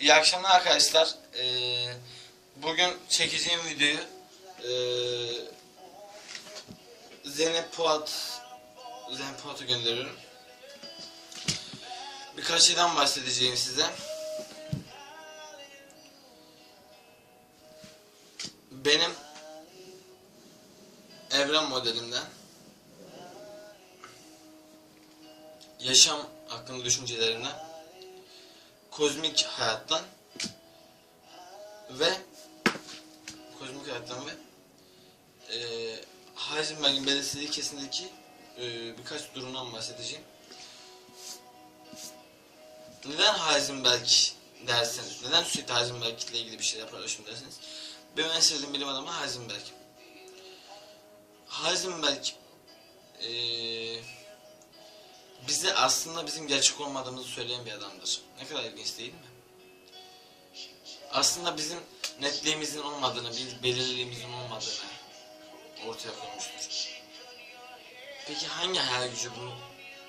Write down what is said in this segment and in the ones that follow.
İyi akşamlar arkadaşlar. Ee, bugün çekeceğim videoyu ee, Zeynep Polat Zeynep Polat'a gönderiyorum. Birkaç şeyden bahsedeceğim size. Benim evren modelimden yaşam hakkında düşüncelerimden kozmik hayattan ve kozmik hayattan ve eee Heisenberg'in belirsizliği ilkesindeki eee, birkaç durumdan bahsedeceğim. Neden Heisenberg derseniz, neden sürekli Heisenberg ile ilgili bir şeyler paylaşıyorum derseniz, benim en sevdiğim bilim adamı Heisenberg. Heisenberg eee bize aslında bizim gerçek olmadığımızı söyleyen bir adamdır. Ne kadar ilginç değil mi? Aslında bizim netliğimizin olmadığını, belirliliğimizin olmadığını ortaya koymuştur. Peki hangi hayal gücü bunu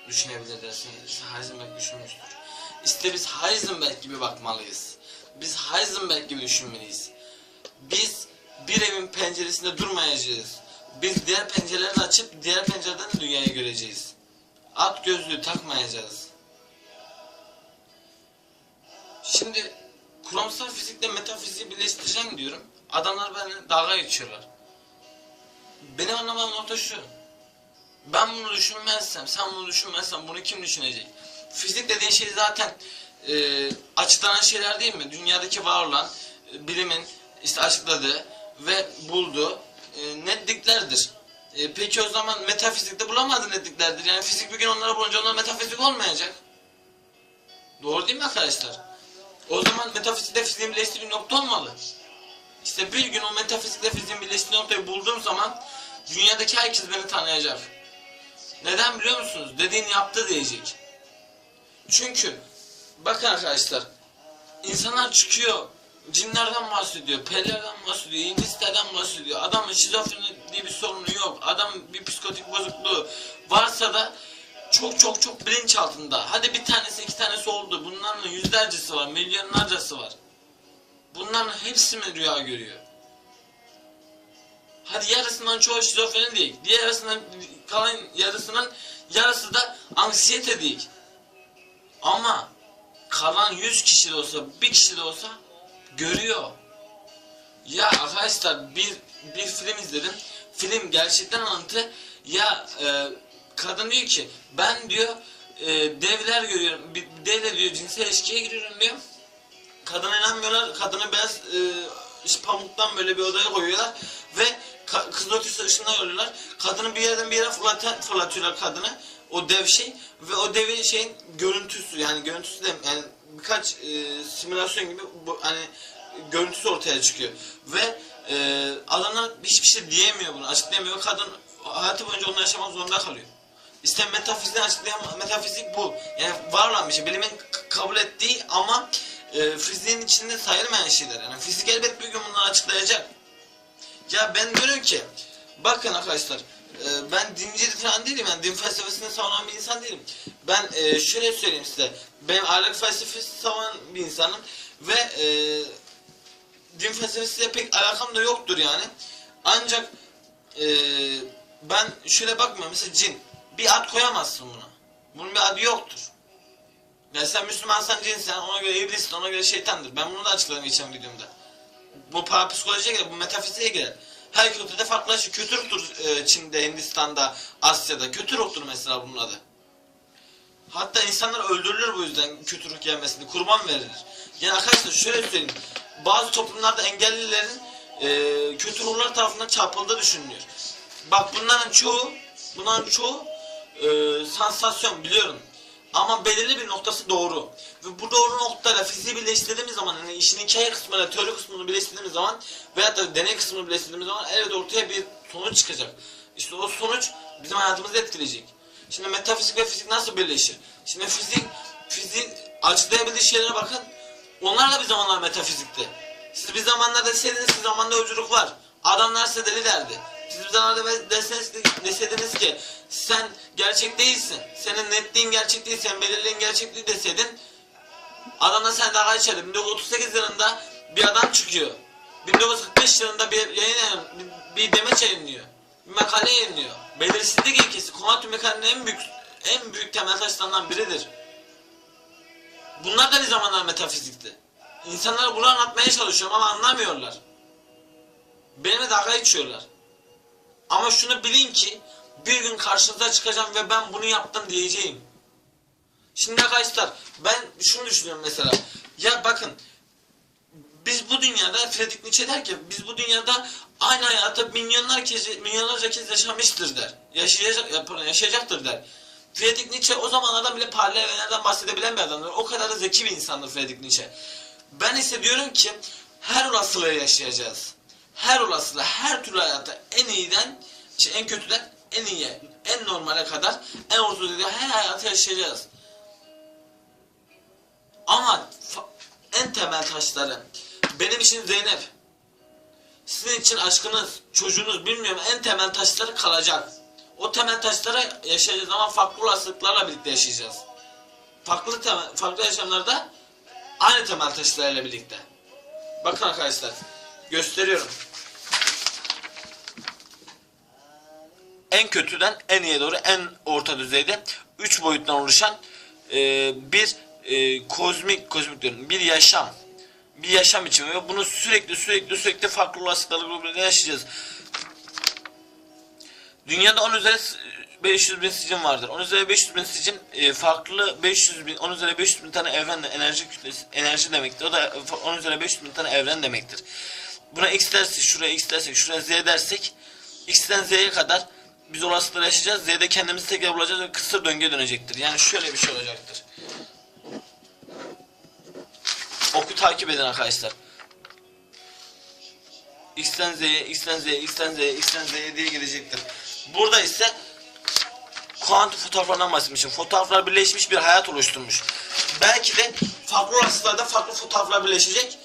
düşünebilir derseniz Heisenberg düşünmüştür. İşte biz Heisenberg gibi bakmalıyız. Biz Heisenberg gibi düşünmeliyiz. Biz bir evin penceresinde durmayacağız. Biz diğer pencereleri açıp diğer pencereden de dünyayı göreceğiz. At gözlüğü takmayacağız. Şimdi kuramsal fizikle metafiziği birleştireceğim diyorum. Adamlar benimle dalga geçiyorlar. Benim anlamam nokta şu. Ben bunu düşünmezsem, sen bunu düşünmezsen bunu kim düşünecek? Fizik dediğin şey zaten e, açıklanan şeyler değil mi? Dünyadaki var olan e, bilimin işte açıkladığı ve bulduğu e, netliklerdir. E, peki o zaman metafizikte bulamadığı netliklerdir. Yani fizik bir gün onlara bulunca onlar metafizik olmayacak. Doğru değil mi arkadaşlar? O zaman metafizikle fiziğin birleştiği bir nokta olmalı. İşte bir gün o metafizikle fiziğin birleştiği noktayı bulduğum zaman dünyadaki herkes beni tanıyacak. Neden biliyor musunuz? Dediğini yaptı diyecek. Çünkü bakın arkadaşlar insanlar çıkıyor cinlerden bahsediyor, perilerden bahsediyor, İngilizlerden bahsediyor. Adamın şizofreni diye bir sorunu yok. Adam bir psikotik bozukluğu varsa da çok çok çok bilinç altında. Hadi bir tanesi iki tanesi oldu. Bunların yüzlercesi var, milyonlarcası var. Bunların hepsi mi rüya görüyor? Hadi yarısından çoğu şizofreni değil. Diğer yarısından kalan yarısının yarısı da anksiyete değil. Ama kalan 100 kişi de olsa, bir kişi de olsa görüyor. Ya arkadaşlar bir bir film izledim. Film gerçekten alıntı. Ya e, kadın diyor ki ben diyor e, devler görüyorum. Bir devle diyor cinsel ilişkiye giriyorum diyor. Kadına inanmıyorlar. Kadını beyaz e, pamuktan böyle bir odaya koyuyorlar ve kızın ötesi ışığına yolluyorlar. Kadını bir yerden bir yere fırlat fırlatıyorlar kadını. O dev şey ve o devin şeyin görüntüsü yani görüntüsü de yani birkaç e, simülasyon gibi bu, hani görüntüsü ortaya çıkıyor. Ve e, adamlar hiçbir şey diyemiyor bunu, açıklayamıyor. Kadın hayatı boyunca onunla yaşamak zorunda kalıyor. İşte metafizikten açıklayan metafizik bu. Yani var olan bir şey. Bilimin kabul ettiği ama e, fiziğin içinde sayılmayan şeyler. Yani fizik elbet bir gün bunları açıklayacak. Ya ben diyorum ki bakın arkadaşlar e, ben dinci falan değilim yani din felsefesini savunan bir insan değilim. Ben e, şöyle söyleyeyim size. Ben ahlak felsefesi savunan bir insanım ve e, din felsefesiyle pek alakam da yoktur yani. Ancak e, ben şöyle bakmıyorum mesela cin. Bir ad koyamazsın buna. Bunun bir adı yoktur. Yani sen Müslümansan cinsen ona göre iblissin ona göre şeytandır. Ben bunu da açıkladım geçen videomda. Bu parapsikolojiye girer, bu metafiziğe girer. Her kültürde farklılaşır. Kötü ruhtur e, Çin'de, Hindistan'da, Asya'da. Kötü ruhtur mesela bunun adı. Hatta insanlar öldürülür bu yüzden kötü ruh gelmesini. Kurban verilir. Yani arkadaşlar şöyle söyleyeyim. Bazı toplumlarda engellilerin e, kötü ruhlar tarafından çarpıldığı düşünülüyor. Bak bunların çoğu, bunların çoğu e, sansasyon biliyorum. Ama belirli bir noktası doğru. Ve bu doğru noktayla fiziği birleştirdiğimiz zaman, yani işin hikaye kısmıyla teori kısmını birleştirdiğimiz zaman veyahut da deney kısmını birleştirdiğimiz zaman evet ortaya bir sonuç çıkacak. İşte o sonuç bizim hayatımızı etkileyecek. Şimdi metafizik ve fizik nasıl birleşir? Şimdi fizik, fizik açıklayabildiği şeylere bakın. Onlar da bir zamanlar metafizikti. Siz bir zamanlar deseydiniz ki zamanda yolculuk var. Adamlar size deli. Siz bir zamanlarda deseniz, deseydiniz ki sen gerçek değilsin. Senin netliğin gerçek değil, senin belirliğin gerçek değil deseydin Adamla sen dalga geçerdin. 1938 yılında bir adam çıkıyor. 1945 yılında bir yayın bir, demeç yayınlıyor. Bir makale yayınlıyor. Belirsizlik ilkesi kuantum mekaniğinin en büyük en büyük temel taşlarından biridir. Bunlar da bir zamanlar metafizikti. İnsanlara bunu anlatmaya çalışıyorum ama anlamıyorlar. Benimle dalga geçiyorlar. Ama şunu bilin ki bir gün karşınıza çıkacağım ve ben bunu yaptım diyeceğim. Şimdi arkadaşlar ben şunu düşünüyorum mesela. Ya bakın biz bu dünyada Friedrich Nietzsche der ki biz bu dünyada aynı hayatı milyonlar kez, milyonlarca kez yaşamıştır der. Yaşayacak, ya pardon, yaşayacaktır der. Friedrich Nietzsche o zamanlardan bile paralel evrenlerden bahsedebilen bir adamdır. O kadar da zeki bir insandır Friedrich Nietzsche. Ben ise diyorum ki her olasılığı yaşayacağız. Her olasılığı, her türlü hayatı en iyiden, işte en kötüden en iyiye, en normale kadar, en ortada her hayatı yaşayacağız. Ama en temel taşları benim için Zeynep, sizin için aşkınız, çocuğunuz bilmiyorum en temel taşları kalacak. O temel taşları yaşayacağız ama farklı olasılıklarla birlikte yaşayacağız. Farklı temel, farklı yaşamlarda aynı temel taşlarıyla birlikte. Bakın arkadaşlar, gösteriyorum. En kötüden en iyiye doğru en orta düzeyde 3 boyuttan oluşan e, bir e, kozmik kozmik diyorum bir yaşam bir yaşam biçimi ve bunu sürekli sürekli sürekli farklı olasılıklarla birbirine yaşayacağız. Dünyada 10 üzeri 500 bin sicim vardır. 10 üzeri 500 bin sicim e, farklı 500 bin 10 üzeri 500 bin tane evren enerji kütlesi enerji demektir. O da 10 üzeri 500 bin tane evren demektir. Buna x dersek, şuraya x dersek, şuraya z dersek x'ten z'ye kadar biz olasılıkları yaşayacağız. Z'de kendimizi tekrar bulacağız ve kısır döngüye dönecektir. Yani şöyle bir şey olacaktır. Oku takip edin arkadaşlar. X'ten Z'ye, X'ten Z'ye, X'ten Z'ye, X'ten Z'ye diye gidecektir. Burada ise kuantum fotoğraflardan bahsetmişim. Fotoğraflar birleşmiş bir hayat oluşturmuş. Belki de farklı olasılıklarda farklı fotoğraflar birleşecek.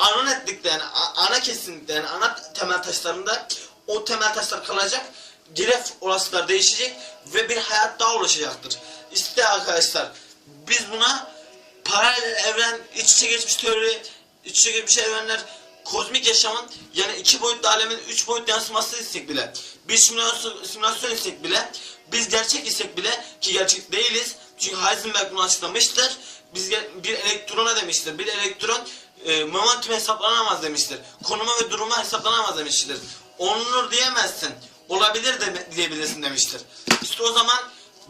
Ana netlikte yani a- ana kesinlikte yani ana temel taşlarında o temel taşlar kalacak. Geri olasılıklar değişecek ve bir hayat daha oluşacaktır. İşte arkadaşlar biz buna paralel evren, iç içe geçmiş teori, iç içe geçmiş evrenler, kozmik yaşamın yani iki boyutlu alemin üç boyutlu yansıması istek bile, biz simülasyon, simülasyon istek bile, biz gerçek istek bile ki gerçek değiliz. Çünkü Heisenberg bunu açıklamıştır. Biz bir elektrona demiştir. Bir elektron e, momentum hesaplanamaz demiştir. Konuma ve duruma hesaplanamaz demiştir. Onur diyemezsin. Olabilir de diyebilirsin demiştir. İşte o zaman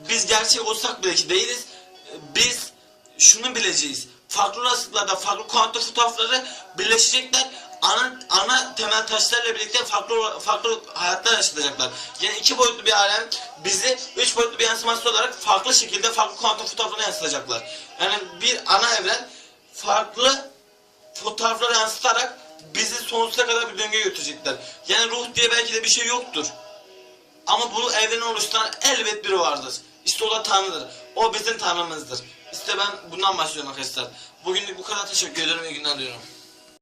biz gerçek olsak bile ki değiliz. E, Biz şunu bileceğiz. Farklı olasılıklarda farklı kuantum fotoğrafları birleşecekler. Ana, ana temel taşlarla birlikte farklı farklı hayatlar yaşayacaklar. Yani iki boyutlu bir alem bizi üç boyutlu bir yansıması olarak farklı şekilde farklı kuantum fotoğraflarına yansıtacaklar. Yani bir ana evren farklı fotoğrafları yansıtarak bizi sonsuza kadar bir döngüye götürecekler. Yani ruh diye belki de bir şey yoktur. Ama bu evreni oluşturan elbet biri vardır. İşte o da Tanrı'dır. O bizim Tanrımızdır. İşte ben bundan başlıyorum arkadaşlar. Bugünlük bu kadar teşekkür ederim. İyi günler diliyorum.